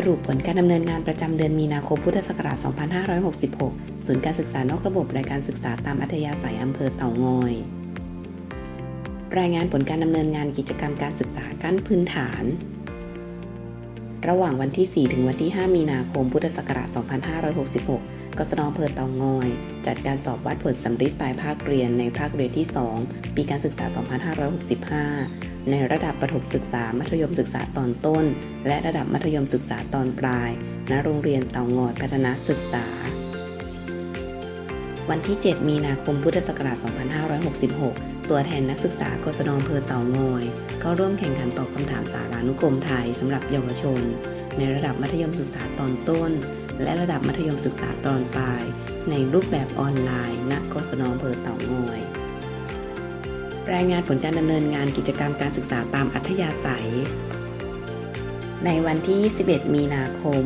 สรุปผลการดำเนินงานประจำเดือนมีนาคมพุทธศักราช 2566 ศูนย์การศึกษานอกระบบรายการศึกษาตามอัธยาศัยอำเภอเต่างอย รายงานผลการดำเนินงานกิจกรรมการศึกษาขั้นพื้นฐาน ระหว่างวันที่ 4 ถึงวันที่ 5 มีนาคม พุทธศักราช 2566 กศนอำเภอเต่างอย จัดการสอบวัดผลสำริดปลายภาคเรียนในภาคเรียนที่ 2 ปีการศึกษา 2565 ในระดับประถมศึกษา มัธยมศึกษาตอนต้น และระดับมัธยมศึกษาตอนปลาย ณ โรงเรียนเตางอยพัฒนาศึกษา วันที่ 7 มีนาคมพุทธศักราช 2566 ตัวแทนนักศึกษากศนอำเภอเตางอยเข้าร่วมแข่งขันตอบคำถามสารานุกรมไทยสำหรับเยาวชน ในระดับมัธยมศึกษาตอนต้น และระดับมัธยมศึกษาตอนปลาย ในรูปแบบออนไลน์ ณ กศนอำเภอเต่างอย รายงานผลการดำเนินงานกิจกรรมการศึกษาตามอัธยาศัย ในวันที่ 21 มีนาคม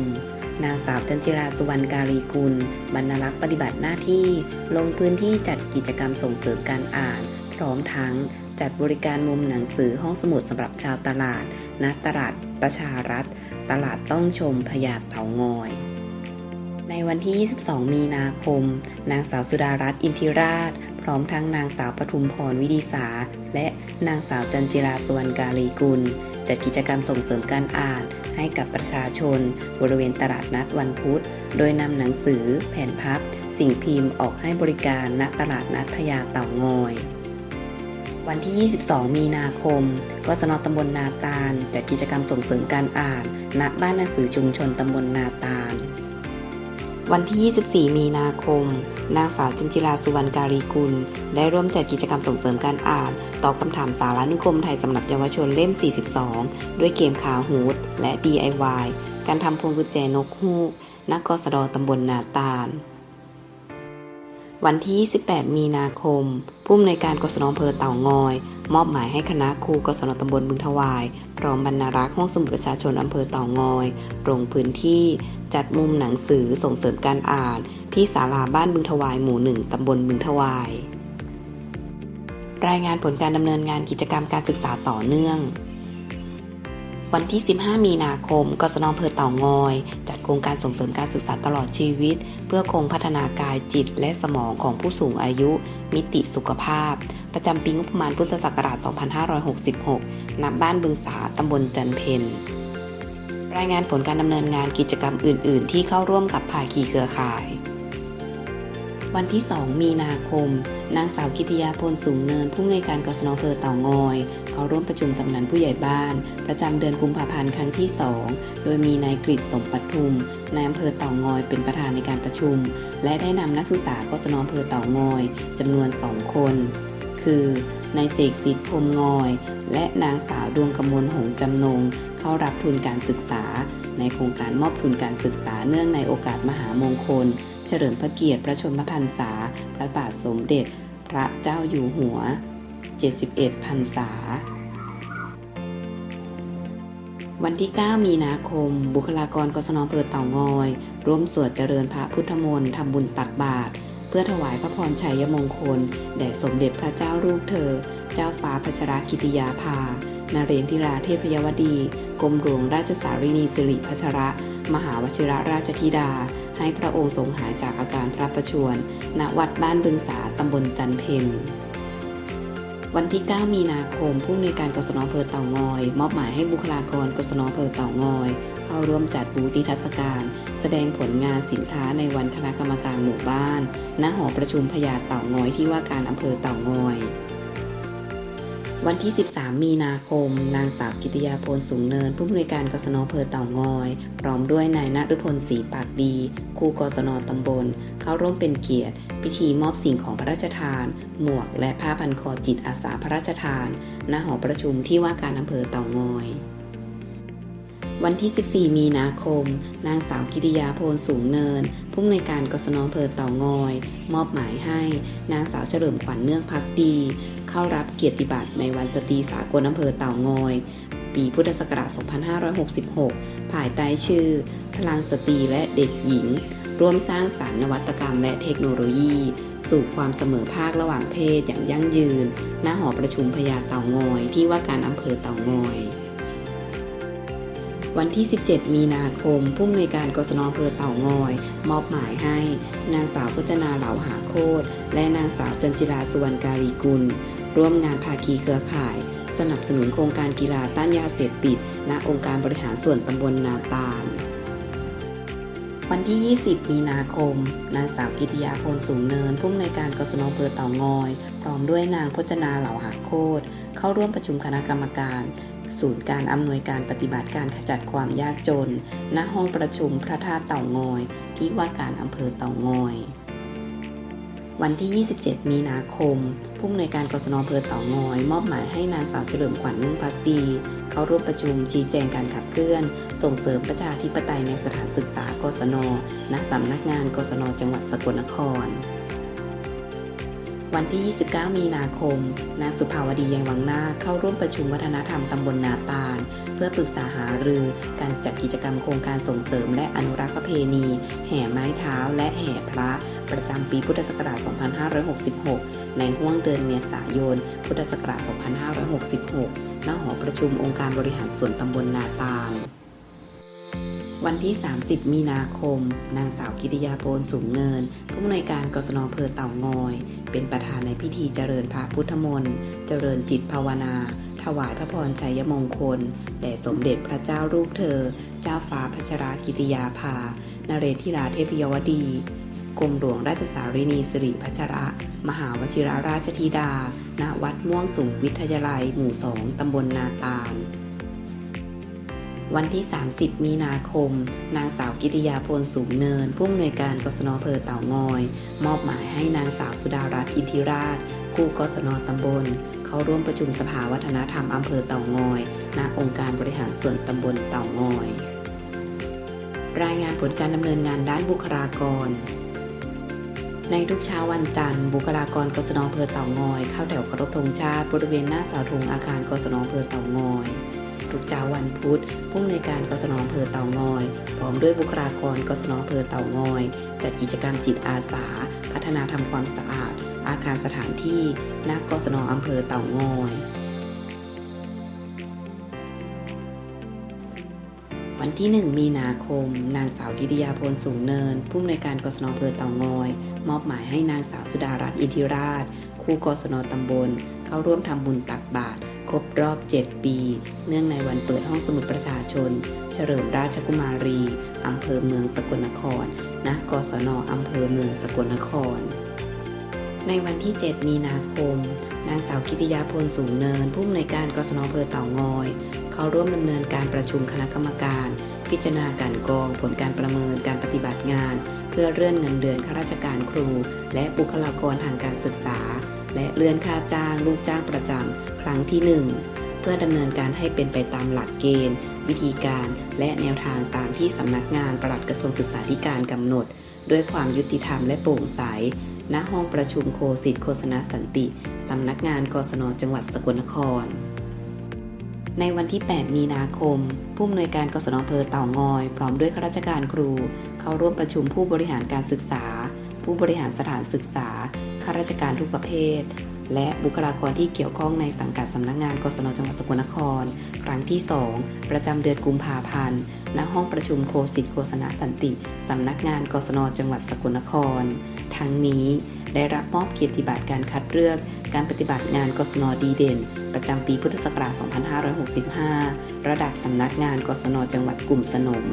นางสาวจันจิราสุวรรณการีกุล บรรลักษ์ปฏิบัติหน้าที่ ลงพื้นที่จัดกิจกรรมส่งเสริมการอ่าน พร้อมทั้งจัดบริการมุมหนังสือห้องสมุดสำหรับชาวตลาด ณ ตลาดประชารัฐ ตลาดต้องชมพญาเต่างอย ในวันที่ 22 มีนาคม นางสาวสุดารัตน์อินทิราช พร้อมทั้งนางสาวปทุมพรวิดีสา และนางสาวจันจิราสวรรณการีกุล จัดกิจกรรมส่งเสริมการอ่านให้กับประชาชน บริเวณตลาดนัดวันพุธ โดยนำหนังสือ แผ่นพับ สิ่งพิมพ์ออกให้บริการณตลาดนัดพญาเต่างอย วันที่ 22 มีนาคม กศนตำบลนาตาล จัดกิจกรรมส่งเสริมการอ่าน ณ บ้านหนังสือชุมชนตำบลนาตาล วันที่ 24 มีนาคม นางสาวจันจิราสุวรรณการีกุล ได้ร่วมจัดกิจกรรมส่งเสริมการอ่าน ตอบคำถามสารานุกรมไทยสำหรับเยาวชนเล่ม 42 ด้วยเกมคาฮูดและ DIY การทำพวงกุญแจนกฮูกนักสดตำบลนาตาล วันที่ 28 มีนาคม ผู้อำนวยการกศนอำเภอเต่างอย มอบหมายให้คณะครูกศนตำบลบึงทวาย พร้อมบรรณารักษ์ห้องสมุดประชาชนอำเภอเต่างอยลงพื้นที่จัดมุมหนังสือส่งเสริมการอ่าน ที่ศาลาบ้านบึงทวายหมู่หนึ่งตำบลบึงทวาย รายงานผลการดำเนินงานกิจกรรมการศึกษาต่อเนื่อง วันที่ 15 มีนาคม กศนอำเภอเต่างอย จัดโครงการส่งเสริมการศึกษาตลอดชีวิต เพื่อคงพัฒนากายจิตและสมองของผู้สูงอายุ มิติสุขภาพ ประจำปีงบประมาณพุทธศักราช 2566 ณ บ้านบึงสาตำบลจันเพนรายงานผลการดำเนินงานกิจกรรมอื่น ๆ ที่เข้าร่วมกับภาคีเครือข่าย วันที่ 2 มีนาคม นางสาวกิติยาพลสูงเนินผู้อำนวยการกศนอำเภอเต่างอย เขาร่วมประชุมกำนันผู้ใหญ่บ้าน ประจำเดือนกุมภาพันธ์ครั้งที่ 2 โดยมีนายกฤษสมปัทุมนายอำเภอเต่างอยเป็นประธานในการประชุม และได้นำนักศึกษากศนอำเภอเต่างอยจำนวน 2 คน คือนายเสกสิทธิ์พรมงอย และนางสาวดวงกมลหงจำนง เข้ารับทุนการศึกษา ในโครงการมอบทุนการศึกษาเนื่องในโอกาสมหามงคล เฉลิมพระเกียรติ พระชนมพรรษา พระบาทสมเด็จ พระเจ้าอยู่หัว 71พรรษา วันที่ 9 มีนาคม บุคลากรกศนอำเภอเต่างอย ร่วมสวดเจริญพระพุทธมนต์ทำบุญตักบาตรเพื่อถวายพระพรชัยมงคล แด่สมเด็จพระเจ้าลูกเธอ เจ้าฟ้าพัชรกิติยาภา นาเรนทิราเทพยวดี กรมหลวงราชสารินีสิริพัชระ มหาวชิระราชธิดา ให้พระองค์ทรงหายจากอาการพระประชวรณวัดบ้านบึงสาตำบลจันเพน วันที่ 9 มีนาคม ผู้อำนวยการกศนอำเภอเต่างอย มอบหมายให้บุคลากรกศนอำเภอเต่างอย เข้าร่วมจัดบูธนิทรรศการ แสดงผลงานสินค้าในวันคณะกรรมการหมู่บ้าน ณ หอประชุมพญาเต่างอยที่ว่าการอำเภอเต่างอย วันที่ 13 มีนาคม นางสาวกิติยาพลสูงเนิน ผู้อำนวยการกศนเภอเต่างอย พร้อมด้วยนายณฤพลศรีปากดีครูกศนตำบล เข้าร่วมเป็นเกียรติ พิธีมอบสิ่งของพระราชทาน หมวกและผ้าพันคอจิตอาสาพระราชทาน ณหอประชุมที่ว่าการอำเภอเต่างอยวันที่ 14 มีนาคม นางสาวกิติยาโพลสูงเนิน ผู้อำนวยการกศนอำเภอเต่างอย มอบหมายให้ นางสาวเฉลิมขวัญเนื่องพักดี เข้ารับเกียรติบัตรในวันสตรีสากลอำเภอเต่างอย ปีพุทธศักราช 2566 ภายใต้ชื่อ พลังสตรีและเด็กหญิง ร่วมสร้างสารรค์นวัตกรรมและเทคโนโลยี สู่ความเสมอภาคระหว่างเพศอย่างยั่งยืน ณ หอประชุมพญาเต่างอย ที่ว่าการอำเภอเต่างอยวันที่ 17 มีนาคม ผู้อำนวยการกศนอำเภอเต่างอย มอบหมายให้ นางสาวพจนาเหลาหาโคตรและนางสาวจันจิราสุวรรณการีกุล ร่วมงานภาคีเครือข่าย สนับสนุนโครงการกีฬาต้านยาเสพติด ณ องค์การบริหารส่วนตำบลนาตาล วันที่ 20 มีนาคม นางสาวกิติยาพลสูงเนิน ผู้อำนวยการกศนอำเภอเต่างอย พร้อมด้วยนางพจนาเหล่าหาโคตเข้าร่วมประชุมคณะกรรมการ ศูนย์การอำนวยการปฏิบัติการขจัดความยากจน ณ ห้องประชุมพระธาตุเต่างอย ที่ว่าการอำเภอเต่างอย วันที่ 27 มีนาคม ผู้อำนวยการกศนอำเภอเต่างอย มอบหมายให้นางสาวเฉลิมขวัญนึ่งพักดี เข้าร่วมประชุมชี้แจงการขับเคลื่อน ส่งเสริมประชาธิปไตยในสถานศึกษากศนณสำนักงานกศนจังหวัดสกลนครวันที่ 29 มีนาคม นางสุภาวดียังวังนาเข้าร่วมประชุมวัฒนธรรมตำบลนาตาล เพื่อปรึกษาหารือการจัดกิจกรรมโครงการส่งเสริมและอนุรักษ์ประเพณี แห่ไม้เท้าและแห่พระ ประจำปีพุทธศักราช 2566 ในห้วงเดือนเมษายน พุทธศักราช 2566 ณ หอประชุมองค์การบริหารส่วนตำบลนาตาล วันที่ 30 มีนาคม นางสาวกิติยาโพนสูงเนิน ผู้อำนวยการกศนอเภอเต่างอย เป็นประธานในพิธีเจริญพระพุทธมนต์เจริญจิตภาวนาถวายพระพรชัยมงคล แด่สมเด็จพระเจ้าลูกเธอ เจ้าฟ้าพัชรากิติยาภา นเรศธิราเทพยวดี กรมหลวงราชสารินีสิริพัชระ มหาวชิราราชธิดา ณ วัดม่วงสูงวิทยาลัย หมู่สองตำบลนาตาล วันที่ 30 มีนาคม นางสาวกิติยาพลสูงเนิน ผู้อำนวยการกศนอำเภอเต่างอย มอบหมายให้นางสาวสุดารัตน์อินทิราชครูกศนตำบล เข้าร่วมประชุมสภาวัฒนธรรมอำเภอเต่างอย ณ องค์การบริหารส่วนตำบลเต่างอย รายงานผลการดำเนินงานด้านบุคลากร ในทุกเช้าวันจันทร์ บุคลากรกศนอำเภอเต่างอย เข้าแถวเคารพธงชาติบริเวณหน้าเสาธงอาคารกศนอำเภอเต่างอย ทุกเช้าวันพุธผู้อำนการกศนอำเภอเต่างอย พร้อมด้วยบุคลากรกศนอำเภอเต่างอย จัดกิจกรรมจิตอาสา พัฒนาทำความสะอาด อาคารสถานที่ณกศนอำเภอเต่างอยวันที่ 1 มีนาคม นางสาวกิติยาพลสูงเนิน ผู้อำนวยการกศนอำเภอเต่างอย มอบหมายให้นางสาวสุดารัตน์อินทิราชครูกศนตำบล เข้าร่วมทำบุญตักบาตรครบรอบ 7 ปี เนื่องในวันเปิดห้องสมุดประชาชน เฉลิมราชกุมารีอำเภอเมืองสกลนคร ณ กศนอำเภอเมืองสกลนคร ในวันที่ 7 มีนาคม นางสาวกิติยาพลสูงเนิน ผู้อำนวยการกศนอำเภอเต่างอย เข้าร่วมดำเนินการประชุมคณะกรรมการ พิจารณาการกองผลการประเมินการปฏิบัติงาน เพื่อเลื่อนเงินเดือนข้าราชการครู และบุคลากรทางการศึกษา และเลื่อนค่าจ้างลูกจ้างประจำครั้งที่ 1 เพื่อดำเนินการให้เป็นไปตามหลักเกณฑ์ วิธีการ และแนวทางตามที่สำนักงานปลัดกระทรวงศึกษาธิการกำหนด ด้วยความยุติธรรมและโปร่งใสณห้องประชุมโคสิทธิโฆษณาสันติสำนักงานกศนจังหวัดสกลนคร ในวันที่ 8 มีนาคม ผู้อำนวยการกศนอำเภอเต่างอย พร้อมด้วยข้าราชการครู เข้าร่วมประชุมผู้บริหารการศึกษา ผู้บริหารสถานศึกษา ข้าราชการทุกประเภท และบุคลากรที่เกี่ยวข้องในสังกัดสำนักงานกศนจังหวัดสกลนคร ครั้งที่ 2 ประจำเดือนกุมภาพันธ์ ณ ห้องประชุมโคสิทธิ์โฆษณาสันติสำนักงานกศนจังหวัดสกลนคร ทั้งนี้ได้รับมอบเกียรติบัตรการคัดเลือก การปฏิบัติงานกศนดีเด่น ประจำปีพุทธศักราช 2565 ระดับสำนักงานกศนจังหวัดกลุ่มสนม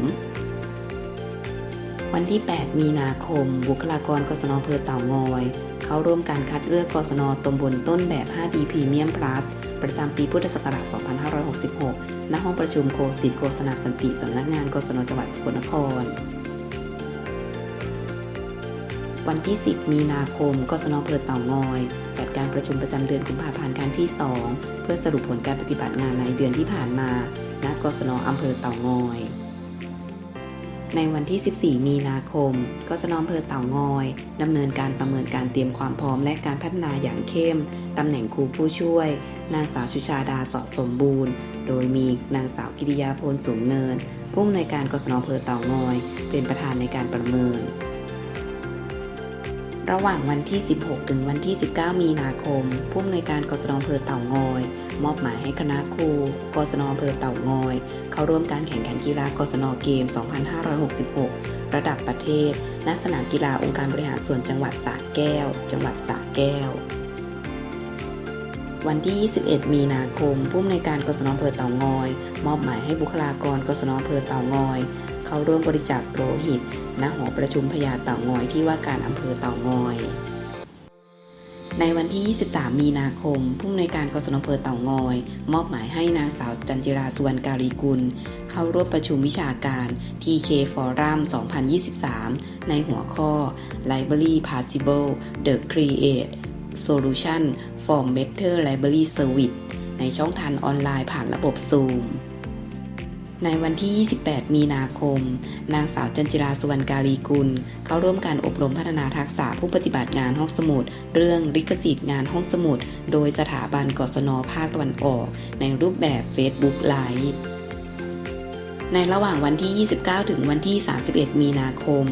วันที่ 8 มีนาคม บุคลากรกศนอำเภอเต่างอย เข้าร่วมการคัดเลือกกศนตำบลต้นแบบ 5D พรีเมียมพลัสประจำปีพุทธศักราช 2566 ณ ห้องประชุมโคสิทโฆษณาสันติสำนักงานกศนจังหวัดสกลนคร วันที่ 10 มีนาคม กศนอำเภอเต่างอย จัดการประชุมประจำเดือนกุมภาพันธ์ครั้งที่ 2 เพื่อสรุปผลการปฏิบัติงานในเดือนที่ผ่านมา ณ กศนอำเภอเต่างอย ในวันที่ 14 มีนาคม กศนอำเภอเต่างอยดำเนินการประเมินการเตรียมความพร้อมและการพัฒนาอย่างเข้มตำแหน่งครูผู้ช่วย นางสาวชุชาดาสอสมบูรณ์ โดยมีนางสาวกิติยาพลสูงเนิน ผู้อำนวยการกศนอำเภอเต่างอย เป็นประธานในการประเมิน ระหว่างวันที่ 16 ถึงวันที่ 19 มีนาคม ผู้อำนวยการกศนอำเภอเต่างอย มอบหมายให้คณะครูกศนอำเภอเต่างอย เข้าร่วมการแข่งขันกีฬากศนเกม 2566 ระดับประเทศ ณ สนามกีฬาองค์การบริหารส่วนจังหวัดสระแก้ว จังหวัดสระแก้ว วันที่ 21 มีนาคม ผู้อำนวยการกศนอำเภอเต่างอย มอบหมายให้บุคลากรกศนอำเภอเต่างอย เข้าร่วมบริจาคโลหิต ณ หอประชุมพญาเต่างอยที่ว่าการอำเภอเต่างอย ในวันที่ 23 มีนาคม ผู้อำนวยการกศนอำเภอเต่างอย มอบหมายให้นางสาวจันจิราสุวรรณการีกุล เข้าร่วมประชุมวิชาการ TK Forum 2023 ในหัวข้อ Library Possible The Create Solution for Better Library Service ในช่องทางออนไลน์ผ่านระบบ Zoom ในวันที่ 28 มีนาคม นางสาวจันจิราสุวรรณการีกุล เข้าร่วมการอบรมพัฒนาทักษะผู้ปฏิบัติงานห้องสมุด เรื่องลิขสิทธิ์งานห้องสมุด โดยสถาบันกศนภาคตะวันออก ในรูปแบบ Facebook Live ในระหว่างวันที่ 29 ถึงวันที่ 31 มีนาคม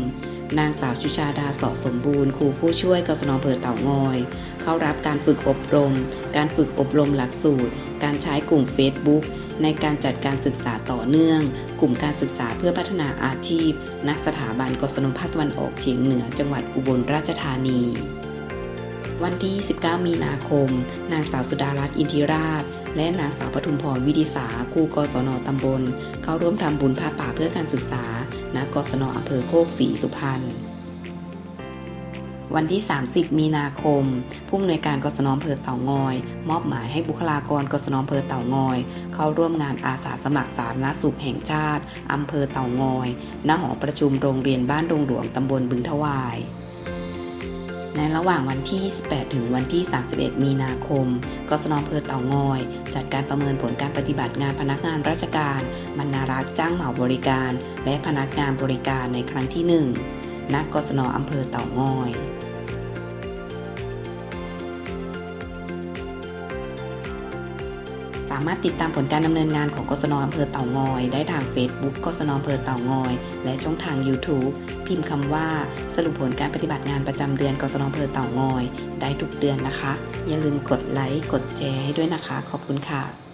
นางสาวชุชาดาสอสมบูรณ์ ครูผู้ช่วยกศนเภอเต่างอย เข้ารับการฝึกอบรม การฝึกอบรมหลักสูตร การใช้กลุ่ม Facebook ในการจัดการศึกษาต่อเนื่อง กลุ่มการศึกษาเพื่อพัฒนาอาชีพ นักสถาบันกศนภาคตะวันออกเฉียงเหนือจังหวัดอุบลราชธานีวันที่ 19 มีนาคม นางสาวสุดารัตน์อินทิราช และนางสาวปทุมพรวิดิษาครูกศนตำบล เข้าร่วมทำบุญผ้าป่าเพื่อการศึกษา ณ กศนอำเภอโคกศรีสุพรรณ วันที่ 30 มีนาคม ผู้อำนวยการกศนอำเภอเต่างอย มอบหมายให้บุคลากรกศนอำเภอเต่างอย เข้าร่วมงานอาสาสมัครสาธารณสุขแห่งชาติอำเภอเต่างอยณหอประชุมโรงเรียนบ้านดงหลวงตำบลบึงทวายในระหว่างวันที่ 28 ถึงวันที่ 31 มีนาคมกศนอำเภอเต่างอย จัดการประเมินผลการปฏิบัติงานพนักงานราชการ บรรณารักษ์จ้างเหมาบริการ และพนักงานบริการในครั้งที่1ณกศนอำเภอเต่างอย สามารถติดตามผลการดำเนินงานของกศนอำเภอเต่างอย ได้ทาง Facebook กศนอำเภอเต่างอย และช่องทาง YouTube พิมพ์คำว่าสรุปผลการปฏิบัติงานประจำเดือนกศนอำเภอเต่างอย ได้ทุกเดือนนะคะ อย่าลืมกดไลค์กดแชร์ให้ด้วยนะคะ ขอบคุณค่ะ